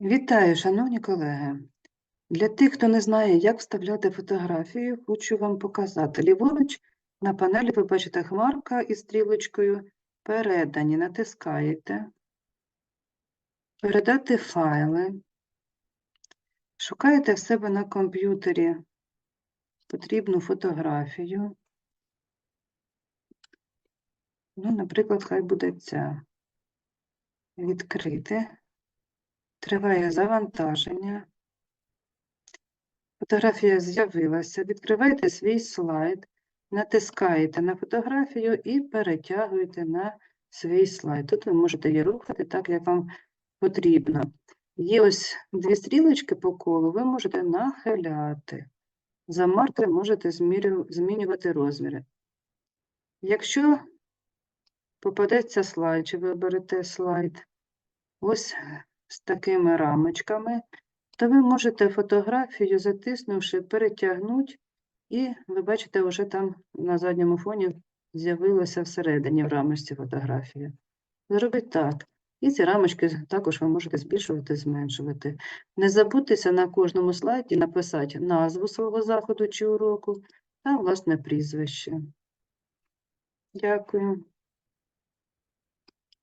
Вітаю, шановні колеги. Для тих, хто не знає, як вставляти фотографію, хочу вам показати. Ліворуч на панелі ви бачите хмарка із стрілочкою передані. Натискаєте. Передати файли. Шукаєте в себе на комп'ютері потрібну фотографію. Ну, наприклад, хай буде ця. Відкрити. Триває завантаження. Фотографія з'явилася. Відкриваєте свій слайд, натискаєте на фотографію і перетягуєте на свій слайд. Тут ви можете її рухати так, як вам потрібно. Є ось дві стрілочки по колу, ви можете нахиляти. За маркер можете змінювати розміри. Якщо попадеться слайд, чи ви берете слайд ось з такими рамочками, то ви можете фотографію, затиснувши, перетягнути, і ви бачите, вже там на задньому фоні з'явилося всередині в рамочці фотографія. Зробіть так. І ці рамочки також ви можете збільшувати, зменшувати. Не забудьтеся на кожному слайді написати назву свого заходу чи уроку та власне прізвище. Дякую.